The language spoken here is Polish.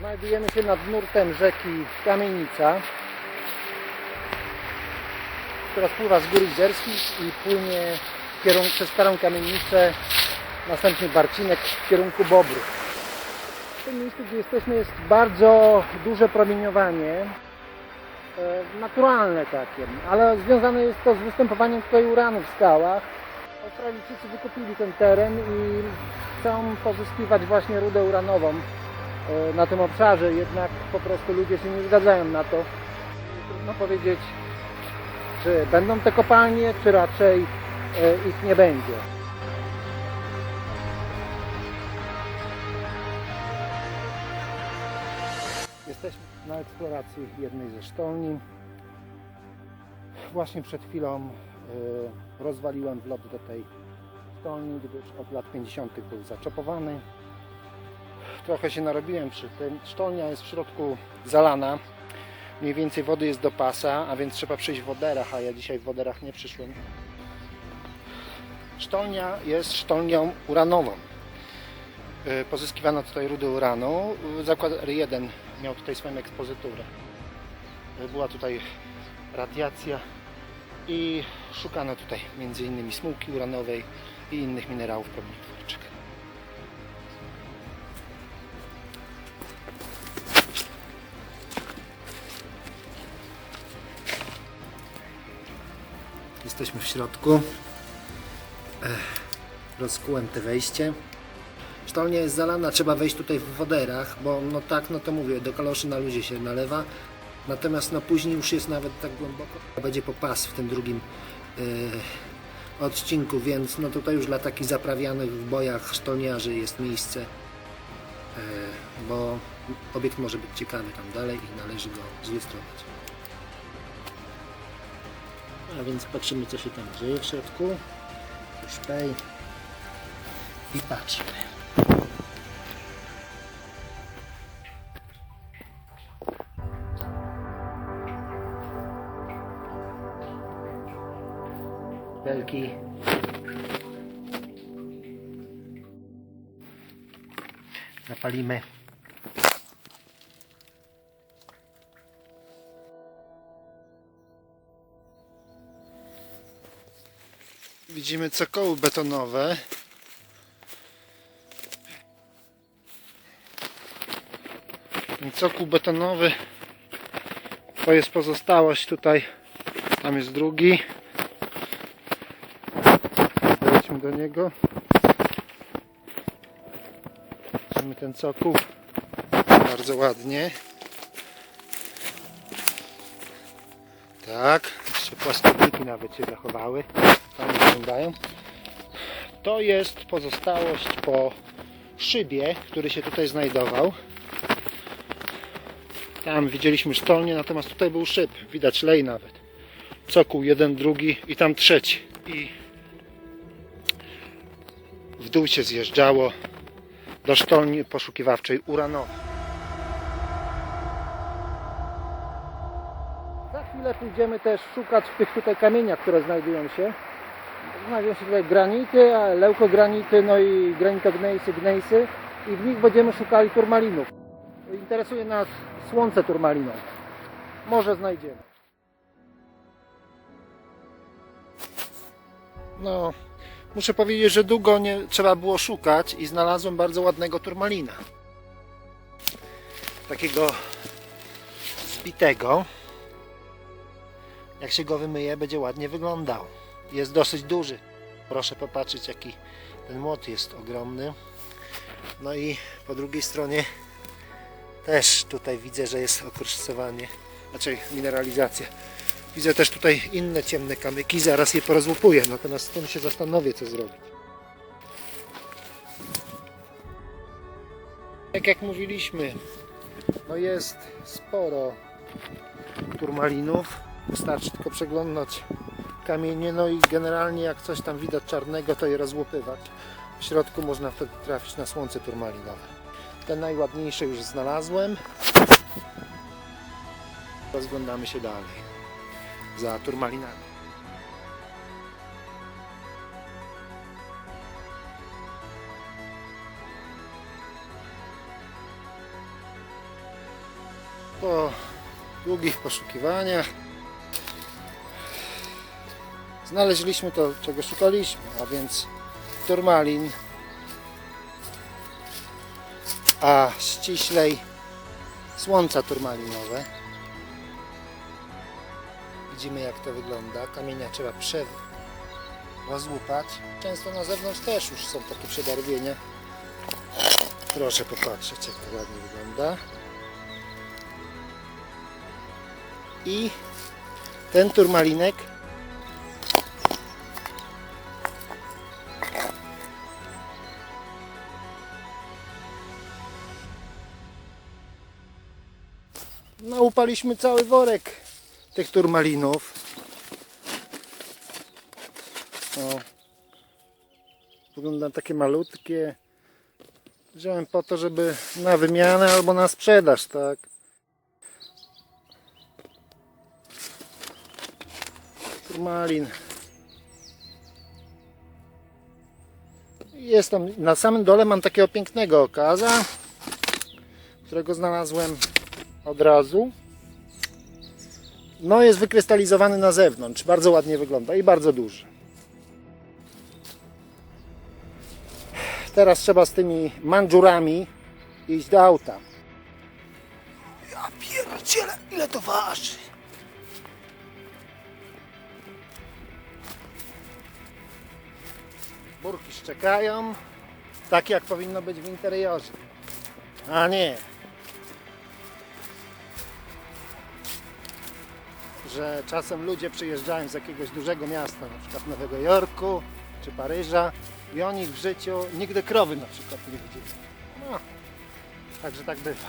Znajdujemy się nad nurtem rzeki Kamienica, która spływa z gór Iderskich i płynie przez Starą Kamienicę, następnie Barcinek w kierunku Bobrów. W tym miejscu, gdzie jesteśmy, jest bardzo duże promieniowanie, e, naturalne takie, ale związane jest to z występowaniem tutaj uranu w skałach. Australijczycy wykupili ten teren i chcą pozyskiwać właśnie rudę uranową e, na tym obszarze, jednak po prostu ludzie się nie zgadzają na to. Trudno powiedzieć, czy będą te kopalnie, czy raczej e, ich nie będzie. Jesteśmy na eksploracji jednej ze sztolni. Właśnie przed chwilą rozwaliłem wlot do tej sztolni, gdyż od lat 50. był zaczopowany. Trochę się narobiłem przy tym. Sztolnia jest w środku zalana. Mniej więcej wody jest do pasa, a więc trzeba przyjść w woderach, a ja dzisiaj w woderach nie przyszłem. Sztolnia jest sztolnią uranową. Y, Pozyskiwano tutaj rudy uranu. Zakład R1 miał tutaj swoją ekspozyturę. Y, Była tutaj radiacja i szukano tutaj m.in. smułki uranowej i innych minerałów promieniotwórczych. Jesteśmy w środku. Rozkułem te wejście. Sztolnia jest zalana, trzeba wejść tutaj w woderach, bo no tak, no to mówię, do kaloszy na luzie się nalewa. Natomiast no później już jest nawet tak głęboko, będzie po pas w tym drugim e, odcinku, więc no tutaj już dla takich zaprawianych w bojach sztolniarzy jest miejsce, e, bo obiekt może być ciekawy tam dalej i należy go zilustrować. A więc patrzymy co się tam dzieje w środku. Szpej i patrzymy. Wielki. Zapalimy. Widzimy cokoły betonowe. Cokół betonowy to jest pozostałość tutaj. Tam jest drugi. Do niego. Mamy ten cokół. Bardzo ładnie. Tak, jeszcze płaskowniki nawet się zachowały. Fajnie wyglądają. To jest pozostałość po szybie, który się tutaj znajdował. Tam widzieliśmy sztolnię, natomiast tutaj był szyb. Widać lej nawet. Cokół jeden, drugi i tam trzeci. I w dół się zjeżdżało do sztolni poszukiwawczej uranowej. Za chwilę pójdziemy też szukać w tych tutaj kamieniach, które znajdują się. Znajdują się tutaj granity, leukogranity, no i granitognejsy, gnejsy i w nich będziemy szukali turmalinów. Interesuje nas słońce turmaliną. Może znajdziemy. No, muszę powiedzieć, że długo nie trzeba było szukać i znalazłem bardzo ładnego turmalina. Takiego zbitego. Jak się go wymyje, będzie ładnie wyglądał. Jest dosyć duży. Proszę popatrzeć, jaki ten młot jest ogromny. No i po drugiej stronie też tutaj widzę, że jest okurszcowanie, znaczy mineralizacja. Widzę też tutaj inne ciemne kamyki, zaraz je porozłupuję, natomiast tym się zastanowię, co zrobić. Tak jak mówiliśmy, no jest sporo turmalinów. Wystarczy tylko przeglądać kamienie, no i generalnie jak coś tam widać czarnego, to je rozłupywać. W środku można wtedy trafić na słońce turmalinowe. Te najładniejsze już znalazłem. Rozglądamy się dalej za turmalinami. Po długich poszukiwaniach znaleźliśmy to, czego szukaliśmy, a więc turmalin, a ściślej słońca turmalinowe. Widzimy jak to wygląda. Kamienia trzeba rozłupać. Często na zewnątrz też już są takie przedarwienia. Proszę popatrzeć jak to ładnie wygląda. I ten turmalinek Naupaliśmy cały worek tych turmalinów. O. Wygląda takie malutkie. Wziąłem po to, żeby na wymianę albo na sprzedaż, tak? Turmalin. Jest tam, na samym dole mam takiego pięknego okaza, którego znalazłem od razu. No jest wykrystalizowany na zewnątrz, bardzo ładnie wygląda i bardzo duży. Teraz trzeba z tymi mandżurami iść do auta. Ja pierdzielę, ile to waży? Burki szczekają, tak jak powinno być w interiorze. A nie, że czasem ludzie przyjeżdżają z jakiegoś dużego miasta, na przykład Nowego Jorku czy Paryża i oni w życiu nigdy krowy na przykład nie widzieli. No, także tak bywa.